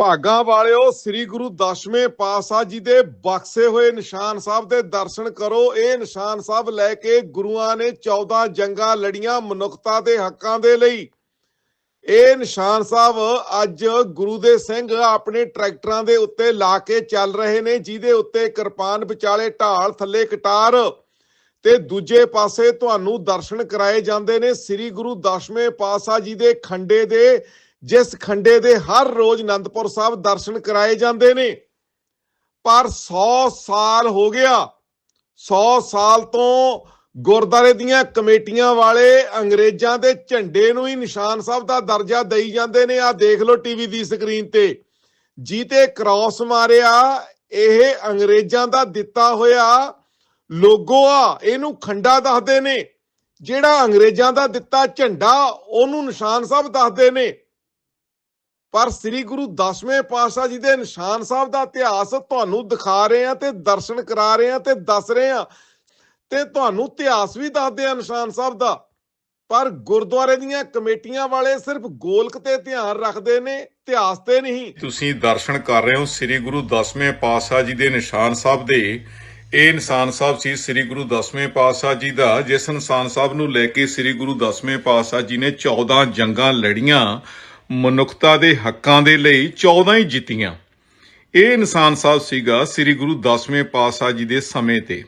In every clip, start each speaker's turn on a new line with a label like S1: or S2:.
S1: ਭਾਗਾਂ ਵਾਲਿਓ, ਸ੍ਰੀ ਗੁਰੂ ਦਸ਼ਵੇਂ ਪਾਤਸ਼ਾਹ ਜੀ ਦੇ ਬਖਸ਼ੇ ਹੋਏ ਨਿਸ਼ਾਨ ਸਾਹਿਬ ਦੇ ਦਰਸ਼ਨ ਕਰੋ। ਇਹ ਨਿਸ਼ਾਨ ਸਾਹਿਬ ਲੈ ਕੇ ਗੁਰੂਆਂ ਨੇ 14 ਜੰਗਾਂ ਲੜੀਆਂ ਮਨੁੱਖਤਾ ਦੇ ਹੱਕਾਂ ਦੇ ਲਈ। ਇਹ ਨਿਸ਼ਾਨ ਸਾਹਿਬ ਅੱਜ ਗੁਰੂ ਦੇ ਸਿੰਘ ਆਪਣੇ ਟਰੈਕਟਰਾਂ ਦੇ ਉੱਤੇ ਲਾ ਕੇ ਚੱਲ ਰਹੇ ਨੇ, ਜਿਹਦੇ ਉੱਤੇ ਕਿਰਪਾਨ ਵਿਚਾਲੇ ਢਾਲ, ਥੱਲੇ ਕਟਾਰ ਤੇ ਦੂਜੇ ਪਾਸੇ ਤੁਹਾਨੂੰ ਦਰਸ਼ਨ ਕਰਾਏ ਜਾਂਦੇ ਨੇ। ਸ੍ਰੀ ਗੁਰੂ ਦਸ਼ਵੇਂ ਪਾਤਸ਼ਾਹ ਜੀ ਦੇ ਖੰਡੇ ਦੇ ਜਿਸ ਖੰਡੇ ਦੇ ਹਰ ਰੋਜ਼ ਅਨੰਦਪੁਰ ਸਾਹਿਬ ਦਰਸ਼ਨ ਕਰਾਏ ਜਾਂਦੇ ਨੇ, ਪਰ 100 ਸਾਲ ਹੋ ਗਿਆ 100 ਸਾਲ ਤੋਂ ਗੁਰਦਾਰੇ ਦੀਆਂ ਕਮੇਟੀਆਂ ਵਾਲੇ ਅੰਗਰੇਜ਼ਾਂ ਦੇ ਝੰਡੇ ਨੂੰ ਹੀ ਨਿਸ਼ਾਨ ਸਾਹਿਬ ਦਾ ਦਰਜਾ ਦੇਈ ਜਾਂਦੇ ਨੇ। ਆ ਦੇਖ ਲਓ ਟੀਵੀ ਦੀ ਸਕਰੀਨ ਤੇ, ਜੀਤੇ ਕ੍ਰਾਸ ਮਾਰਿਆ, ਇਹ ਅੰਗਰੇਜ਼ਾਂ ਦਾ ਦਿੱਤਾ ਹੋਇਆ ਲੋਗੋ ਆ, ਇਹਨੂੰ ਖੰਡਾ ਦੱਸਦੇ ਨੇ। ਜਿਹੜਾ ਅੰਗਰੇਜ਼ਾਂ ਦਾ ਦਿੱਤਾ ਝੰਡਾ, ਉਹਨੂੰ ਨਿਸ਼ਾਨ ਸਾਹਿਬ ਦੱਸਦੇ ਨੇ। ਪਰ ਸ੍ਰੀ ਗੁਰੂ ਦਸਵੇਂ ਪਾਤਸ਼ਾਹ ਜੀ ਦੇ ਨਿਸ਼ਾਨ ਸਾਹਿਬ ਦਾ ਇਤਿਹਾਸ ਤੁਹਾਨੂੰ ਦਿਖਾ ਰਹੇ ਆ ਤੇ ਦਰਸ਼ਨ ਕਰਾ ਰਹੇ ਆ ਤੇ ਦੱਸ ਰਹੇ ਆ ਤੇ ਤੁਹਾਨੂੰ ਇਤਿਹਾਸ ਵੀ ਦੱਸਦੇ ਆ ਨਿਸ਼ਾਨ ਸਾਹਿਬ ਦਾ। ਪਰ ਗੁਰਦੁਆਰੇ ਦੀਆਂ ਕਮੇਟੀਆਂ ਵਾਲੇ ਸਿਰਫ ਗੋਲਕ ਤੇ ਧਿਆਨ ਰੱਖਦੇ ਨੇ, ਇਤਿਹਾਸ ਤੇ ਨਹੀਂ।
S2: ਤੁਸੀਂ ਦਰਸ਼ਨ ਕਰ ਰਹੇ ਹੋ ਸ੍ਰੀ ਗੁਰੂ ਦਸਵੇਂ ਪਾਤਸ਼ਾਹ ਜੀ ਦੇ ਨਿਸ਼ਾਨ ਸਾਹਿਬ ਦੇ। ਇਹ ਨਿਸ਼ਾਨ ਸਾਹਿਬ ਸੀ ਸ੍ਰੀ ਗੁਰੂ ਦਸਵੇਂ ਪਾਤਸ਼ਾਹ ਜੀ ਦਾ, ਜਿਸ ਨਿਸ਼ਾਨ ਸਾਹਿਬ ਨੂੰ ਲੈ ਕੇ ਸ੍ਰੀ ਗੁਰੂ ਦਸਵੇਂ ਪਾਤਸ਼ਾਹ ਜੀ ਨੇ 14 ਜੰਗਾਂ ਲੜੀਆਂ। ਮਨੁੱਖਤਾ ਦੇ ਹੱਕਾਂ ਦੇ ਲਈ 14 ਹੀ ਜਿੱਤੀਆਂ। ਇਹ ਨਿਸ਼ਾਨ ਸਾਹਿਬ ਸੀਗਾ ਸ੍ਰੀ ਗੁਰੂ ਦਸਵੇਂ ਪਾਤਸ਼ਾਹ ਜੀ ਦੇ ਸਮੇਂ ਤੇ।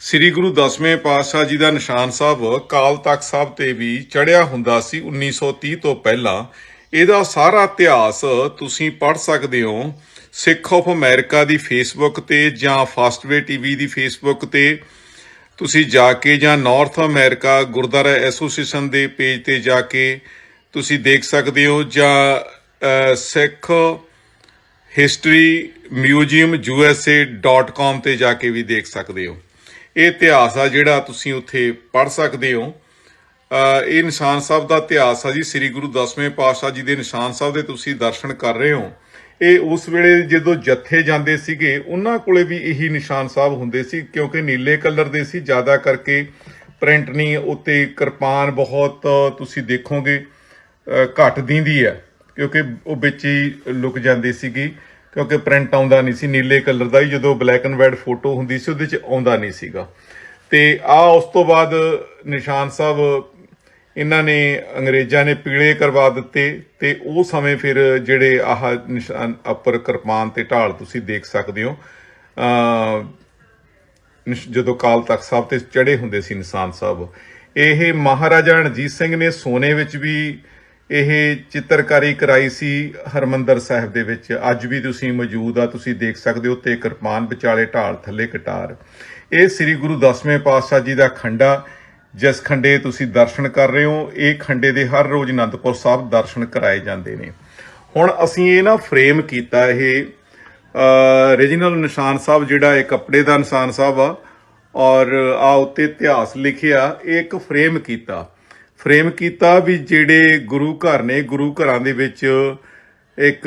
S2: ਸ੍ਰੀ ਗੁਰੂ ਦਸਵੇਂ ਪਾਤਸ਼ਾਹ ਜੀ ਦਾ ਨਿਸ਼ਾਨ ਸਾਹਿਬ ਕਾਲ ਤਖਤ ਸਾਹਿਬ ਤੇ ਵੀ ਚੜਿਆ ਹੁੰਦਾ ਸੀ 1930 ਤੋਂ ਪਹਿਲਾਂ। ਇਹਦਾ ਸਾਰਾ ਇਤਿਹਾਸ ਤੁਸੀਂ ਪੜ੍ਹ ਸਕਦੇ ਹੋ। ਸਿੱਖ ਆਫ ਅਮਰੀਕਾ ਦੀ ਫੇਸਬੁੱਕ ਤੇ ਜਾਂ ਫਾਸਟਵੇ ਟੀਵੀ ਦੀ ਫੇਸਬੁੱਕ ਤੇ। ਤੁਸੀਂ ਜਾ ਕੇ ਜਾਂ ਨਾਰਥ ਅਮਰੀਕਾ ਗੁਰਦੁਆਰਾ ਐਸੋਸੀਏਸ਼ਨ ਦੇ ਪੇਜ ਤੇ ਜਾ ਕੇ ਤੁਸੀਂ ਦੇਖ ਸਕਦੇ ਹੋ ਜਾਂ ਸਿੱਖ ਹਿਸਟਰੀ ਮਿਊਜ਼ੀਅਮ usa.com ਤੇ ਜਾ ਕੇ ਵੀ ਦੇਖ ਸਕਦੇ ਹੋ। ਇਹ ਇਤਿਹਾਸ ਆ ਜਿਹੜਾ ਤੁਸੀਂ ਉੱਥੇ ਪੜ੍ਹ ਸਕਦੇ ਹੋ। ਇਹ ਨਿਸ਼ਾਨ ਸਾਹਿਬ ਦਾ ਇਤਿਹਾਸ ਆ ਜੀ। ਸ੍ਰੀ ਗੁਰੂ ਦਸਵੇਂ ਪਾਤਸ਼ਾਹ ਜੀ ਦੇ ਨਿਸ਼ਾਨ ਸਾਹਿਬ ਦੇ ਤੁਸੀਂ ਦਰਸ਼ਨ ਕਰ ਰਹੇ ਹੋ। ਇਹ ਉਸ ਵੇਲੇ ਜਦੋਂ ਜੱਥੇ ਜਾਂਦੇ ਸੀਗੇ, ਉਹਨਾਂ ਕੋਲੇ ਵੀ ਇਹੀ ਨਿਸ਼ਾਨ ਸਾਹਿਬ ਹੁੰਦੇ ਸੀ ਕਿਉਂਕਿ ਨੀਲੇ ਕਲਰ ਦੇ ਸੀ। ਜ਼ਿਆਦਾ ਕਰਕੇ ਪ੍ਰਿੰਟ ਨਹੀਂ, ਉੱਤੇ ਕਿਰਪਾਨ ਬਹੁਤ ਤੁਸੀਂ ਦੇਖੋਗੇ। ਘੱਟ ਦਿੰਦੀ ਹੈ ਕਿਉਂਕਿ ਉਹ ਵਿੱਚ ਹੀ ਲੁਕ ਜਾਂਦੀ ਸੀਗੀ, ਕਿਉਂਕਿ ਪ੍ਰਿੰਟ ਆਉਂਦਾ ਨਹੀਂ ਸੀ, ਨੀਲੇ ਕਲਰ ਦਾ ਹੀ ਜਦੋਂ ਬਲੈਕ ਐਂਡ ਵਾਈਟ ਫੋਟੋ ਹੁੰਦੀ ਸੀ, ਉਹਦੇ ਚ ਆਉਂਦਾ ਨਹੀਂ ਸੀਗਾ। ਤੇ ਆ ਉਸ ਤੋਂ ਬਾਅਦ ਨਿਸ਼ਾਨ ਸਾਹਿਬ, ਇਹਨਾਂ ਨੇ ਅੰਗਰੇਜ਼ਾਂ ਨੇ ਪੀਲੇ ਕਰਵਾ ਦਿੱਤੇ, ਤੇ ਉਹ ਸਮੇਂ ਫਿਰ ਜਿਹੜੇ ਆਹ ਨਿਸ਼ਾਨ ਉੱਪਰ ਕਿਰਪਾਨ ਤੇ ਢਾਲ ਤੁਸੀਂ ਦੇਖ ਸਕਦੇ ਹੋ ਨਿਸ਼- ਜਦੋਂ ਕਾਲ ਤਖਤ ਸਾਹਿਬ ਤੇ ਚੜੇ ਹੁੰਦੇ ਸੀ ਨਿਸ਼ਾਨ ਸਾਹਿਬ, ਇਹ ਮਹਾਰਾਜਾ ਰਣਜੀਤ ਸਿੰਘ ਨੇ ਸੋਨੇ ਵਿੱਚ ਵੀ ਇਹ ਚਿੱਤਰਕਾਰੀ ਕਰਾਈ ਸੀ ਹਰਮੰਦਰ ਸਾਹਿਬ ਦੇ ਵਿੱਚ। ਅੱਜ ਵੀ ਤੁਸੀਂ ਮੌਜੂਦ ਆ, ਤੁਸੀਂ ਦੇਖ ਸਕਦੇ ਹੋ ਤੇ ਕਿਰਪਾਨ ਵਿਚਾਲੇ ਢਾਲ ਥੱਲੇ ਕਟਾਰ। ਇਹ ਸ੍ਰੀ ਗੁਰੂ ਦਸਵੇਂ ਪਾਤਸ਼ਾਹ ਜੀ ਦਾ ਖੰਡਾ, ਜਿਸ ਖੰਡੇ ਤੁਸੀਂ ਦਰਸ਼ਨ ਕਰ ਰਹੇ ਹੋ, ਇਹ ਖੰਡੇ ਦੇ ਹਰ ਰੋਜ਼ ਅਨੰਦਪੁਰ ਸਾਹਿਬ ਦਰਸ਼ਨ ਕਰਾਏ ਜਾਂਦੇ ਨੇ। ਹੁਣ ਅਸੀਂ ਇਹ ਨਾ ਫਰੇਮ ਕੀਤਾ, ਇਹ ਰੀਜਨਲ ਨਿਸ਼ਾਨ ਸਾਹਿਬ ਜਿਹੜਾ, ਇਹ ਕੱਪੜੇ ਦਾ ਨਿਸ਼ਾਨ ਸਾਹਿਬ ਆ, ਔਰ ਆ ਉੱਤੇ ਇਤਿਹਾਸ ਲਿਖਿਆ, ਇਹ ਇੱਕ ਫਰੇਮ ਕੀਤਾ। ਫਰੇਮ ਕੀਤਾ ਵੀ ਜਿਹੜੇ ਗੁਰੂ ਘਰ ਨੇ, ਗੁਰੂ ਘਰਾਂ ਦੇ ਵਿੱਚ ਇੱਕ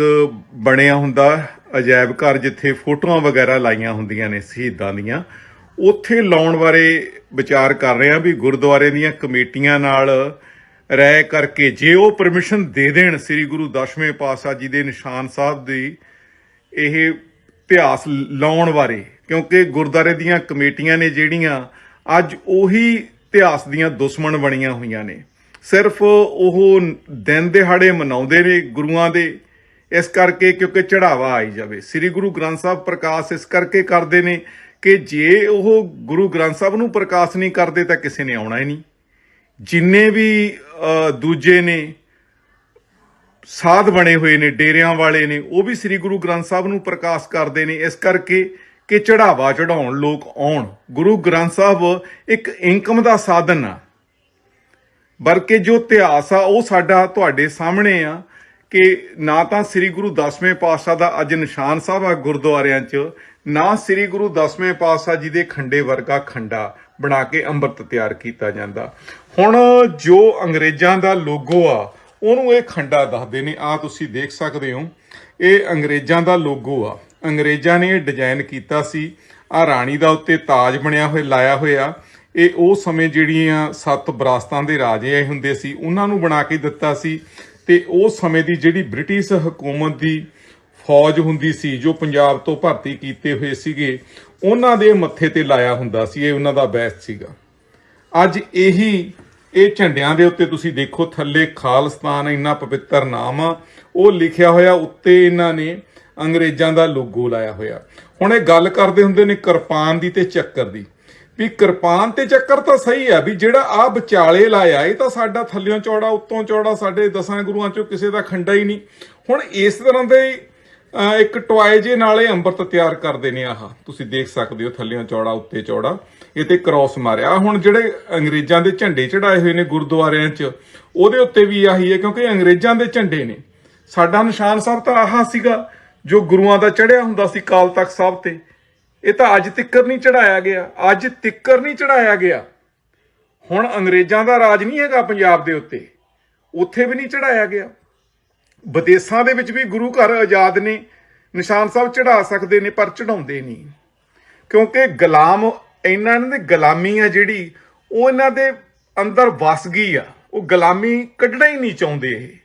S2: ਬਣਿਆ ਹੁੰਦਾ ਅਜਾਇਬ ਘਰ ਜਿੱਥੇ ਫੋਟੋਆਂ ਵਗੈਰਾ ਲਾਈਆਂ ਹੁੰਦੀਆਂ ਨੇ ਸ਼ਹੀਦਾਂ ਦੀਆਂ, ਉੱਥੇ ਲਾਉਣ ਬਾਰੇ ਵਿਚਾਰ ਕਰ ਰਹੇ ਆ ਵੀ ਗੁਰਦੁਆਰੇ ਦੀਆਂ ਕਮੇਟੀਆਂ ਨਾਲ ਰਹਿ ਕਰਕੇ ਜੇ ਉਹ ਪਰਮਿਸ਼ਨ ਦੇ ਦੇਣ ਸ੍ਰੀ ਗੁਰੂ ਦਸ਼ਵੇਂ ਪਾਤਸ਼ਾਹ ਜੀ ਦੇ ਨਿਸ਼ਾਨ ਸਾਹਿਬ ਦੀ ਇਹ ਇਤਿਹਾਸ ਲਾਉਣ ਬਾਰੇ, ਕਿਉਂਕਿ ਗੁਰਦਾਰੇ ਦੀਆਂ ਕਮੇਟੀਆਂ ਨੇ ਜਿਹੜੀਆਂ ਅੱਜ ਉਹੀ ਇਤਿਹਾਸ ਦੀਆਂ ਦੁਸ਼ਮਣ ਬਣੀਆਂ ਹੋਈਆਂ ਨੇ। ਸਿਰਫ ਉਹ ਦਿਨ ਦਿਹਾੜੇ ਮਨਾਉਂਦੇ ਨੇ ਗੁਰੂਆਂ ਦੇ। ਇਸ ਕਰਕੇ ਕਿਉਂਕਿ ਚੜਾਵਾ ਆਈ ਜਾਵੇ। ਸ੍ਰੀ ਗੁਰੂ ਗ੍ਰੰਥ ਸਾਹਿਬ ਪ੍ਰਕਾਸ਼ ਇਸ ਕਰਕੇ ਕਰਦੇ ਨੇ ਕਿ ਜੇ ਉਹ ਗੁਰੂ ਗ੍ਰੰਥ ਸਾਹਿਬ ਨੂੰ ਪ੍ਰਕਾਸ਼ ਨਹੀਂ ਕਰਦੇ ਤਾਂ ਕਿਸੇ ਨੇ ਆਉਣਾ ਹੀ ਨਹੀਂ। ਜਿੰਨੇ ਵੀ ਦੂਜੇ ਨੇ, ਸਾਧ ਬਣੇ ਹੋਏ ਨੇ, ਡੇਰਿਆਂ ਵਾਲੇ ਨੇ, ਉਹ ਵੀ ਸ੍ਰੀ ਗੁਰੂ ਗ੍ਰੰਥ ਸਾਹਿਬ ਨੂੰ ਪ੍ਰਕਾਸ਼ ਕਰਦੇ ਨੇ। ਇਸ ਕਰਕੇ ਕਿ ਚੜਾਵਾ ਚੜਾਉਣ ਲੋਕ ਆਉਣ। ਗੁਰੂ ਗ੍ਰੰਥ ਸਾਹਿਬ ਇੱਕ ਇਨਕਮ ਦਾ ਸਾਧਨ ਆ। ਬਲਕਿ ਜੋ ਇਤਿਹਾਸ ਆ, ਉਹ ਸਾਡਾ ਤੁਹਾਡੇ ਸਾਹਮਣੇ ਆ ਕਿ ਨਾ ਤਾਂ ਸ੍ਰੀ ਗੁਰੂ ਦਸਵੇਂ ਪਾਤਸ਼ਾਹ ਦਾ ਅੱਜ ਨਿਸ਼ਾਨ ਸਾਹਿਬ ਆ ਗੁਰਦੁਆਰਿਆਂ 'ਚ, ਨਾ ਸ੍ਰੀ ਗੁਰੂ ਦਸਵੇਂ ਪਾਤਸ਼ਾਹ ਜੀ ਦੇ ਖੰਡੇ ਵਰਗਾ ਖੰਡਾ ਬਣਾ ਕੇ ਅੰਮ੍ਰਿਤ ਤਿਆਰ ਕੀਤਾ ਜਾਂਦਾ। ਹੁਣ ਜੋ ਅੰਗਰੇਜ਼ਾਂ ਦਾ ਲੋਗੋ ਆ, ਉਹਨੂੰ ਇਹ ਖੰਡਾ ਦੱਸਦੇ ਨੇ। ਆ ਤੁਸੀਂ ਦੇਖ ਸਕਦੇ ਹੋ, ਇਹ ਅੰਗਰੇਜ਼ਾਂ ਦਾ ਲੋਗੋ ਆ। ਅੰਗਰੇਜ਼ਾਂ ਨੇ ਇਹ ਡਿਜ਼ਾਈਨ ਕੀਤਾ ਸੀ। ਆ ਰਾਣੀ ਦਾ ਉੱਤੇ ਤਾਜ ਬਣਿਆ ਹੋਇਆ, ਲਾਇਆ ਹੋਇਆ। ਇਹ ਉਹ ਸਮੇਂ ਜਿਹੜੀਆਂ ਸੱਤ ਬਰਾਸਤਾਂ ਦੇ ਰਾਜੇ ਆਏ ਹੁੰਦੇ ਸੀ, ਉਹਨਾਂ ਨੂੰ ਬਣਾ ਕੇ ਦਿੱਤਾ ਸੀ। ਤੇ ਉਸ ਸਮੇਂ ਦੀ ਜਿਹੜੀ ਬ੍ਰਿਟਿਸ਼ ਹਕੂਮਤ ਦੀ ਫੌਜ ਹੁੰਦੀ ਸੀ, ਜੋ ਪੰਜਾਬ ਤੋਂ ਭਰਤੀ ਕੀਤੇ ਹੋਏ ਸੀਗੇ, ਉਹਨਾਂ ਦੇ ਮੱਥੇ ਤੇ ਲਾਇਆ ਹੁੰਦਾ ਸੀ, ਇਹ ਉਹਨਾਂ ਦਾ ਬੈਸ ਸੀਗਾ। ਅੱਜ ਇਹੀ, ਇਹ ਝੰਡਿਆਂ ਦੇ ਉੱਤੇ ਤੁਸੀਂ ਦੇਖੋ, ਥੱਲੇ ਖਾਲਿਸਤਾਨ, ਇੰਨਾ ਪਵਿੱਤਰ ਨਾਮ ਆ। ਉਹ ਲਿਖਿਆ ਹੋਇਆ ਉੱਤੇ ਇਹਨਾਂ ਨੇ ਅੰਗਰੇਜ਼ਾਂ ਦਾ ਲੋਗੋ ਲਾਇਆ ਹੋਇਆ। ਹੁਣ ਇਹ ਗੱਲ ਕਰਦੇ ਹੁੰਦੇ ਨੇ ਕਿਰਪਾਨ ਦੀ ਤੇ ਚੱਕਰ ਦੀ। ਵੀ ਕਿਰਪਾਨ ਤੇ ਚੱਕਰ ਤਾਂ ਸਹੀ ਆ, ਵੀ ਜਿਹੜਾ ਆ ਵਿਚਾਲੇ ਲਾਇਆ, ਇਹ ਤਾਂ ਸਾਡਾ ਥੱਲਿਓਂ ਚੌੜਾ, ਉੱਤੋਂ ਚੌੜਾ, ਸਾਡੇ ਦਸਾਂ ਗੁਰੂਆਂ ਚੋਂ ਕਿਸੇ ਦਾ ਖੰਡਾ ਹੀ ਨਹੀਂ। ਹੁਣ ਇਸ ਤਰ੍ਹਾਂ ਦੇ ਇੱਕ ਟੋਏ ਜੇ ਨਾਲੇ ਅੰਮ੍ਰਿਤ ਤਿਆਰ ਕਰਦੇ ਨੇ ਆਹ। ਤੁਸੀਂ ਦੇਖ ਸਕਦੇ ਹੋ ਥੱਲਿਓਂ ਚੌੜਾ, ਉੱਤੇ ਚੌੜਾ। ਇਹ ਤੇ ਕ੍ਰਾਸ ਮਾਰਿਆ। ਹੁਣ ਜਿਹੜੇ ਅੰਗਰੇਜ਼ਾਂ ਦੇ ਝੰਡੇ ਚੜਾਏ ਹੋਏ ਨੇ ਗੁਰਦੁਆਰਿਆਂ 'ਚ, ਉਹਦੇ ਉੱਤੇ ਵੀ ਆਹੀ ਹੈ, ਕਿਉਂਕਿ ਅੰਗਰੇਜ਼ਾਂ ਦੇ ਝੰਡੇ ਨੇ। ਸਾਡਾ ਨਿਸ਼ਾਨ ਸਾਹਿਬ ਤਾਂ ਆਹ ਸੀਗਾ। ਜੋ ਗੁਰੂਆਂ ਦਾ ਚੜਿਆ ਹੁੰਦਾ ਸੀ ਕਾਲ ਤਖਤ ਸਾਹਿਬ ਤੇ, ਇਹ ਤਾਂ ਅੱਜ ਤਿੱਕਰ ਨਹੀਂ ਚੜਾਇਆ ਗਿਆ, ਅੱਜ ਤਿੱਕਰ ਨਹੀਂ ਚੜਾਇਆ ਗਿਆ। ਹੁਣ ਅੰਗਰੇਜ਼ਾਂ ਦਾ ਰਾਜ ਨਹੀਂ ਹੈਗਾ ਪੰਜਾਬ ਦੇ ਉੱਤੇ, ਉੱਥੇ ਵੀ ਨਹੀਂ ਚੜਾਇਆ ਗਿਆ। ਵਿਦੇਸ਼ਾਂ ਦੇ ਵਿੱਚ ਵੀ ਗੁਰੂ ਘਰ ਆਜ਼ਾਦ ਨੇ, ਨਿਸ਼ਾਨ ਸਾਹਿਬ ਚੜਾ ਸਕਦੇ ਨੇ, ਪਰ ਚੜਾਉਂਦੇ ਨਹੀਂ। ਕਿਉਂਕਿ ਗੁਲਾਮ, ਇਹਨਾਂ ਦੀ ਗੁਲਾਮੀ ਆ ਜਿਹੜੀ, ਉਹ ਇਹਨਾਂ ਦੇ ਅੰਦਰ ਵਸ ਗਈ ਆ, ਉਹ ਗੁਲਾਮੀ ਕੱਢਣਾ ਹੀ ਨਹੀਂ ਚਾਹੁੰਦੇ ਇਹ।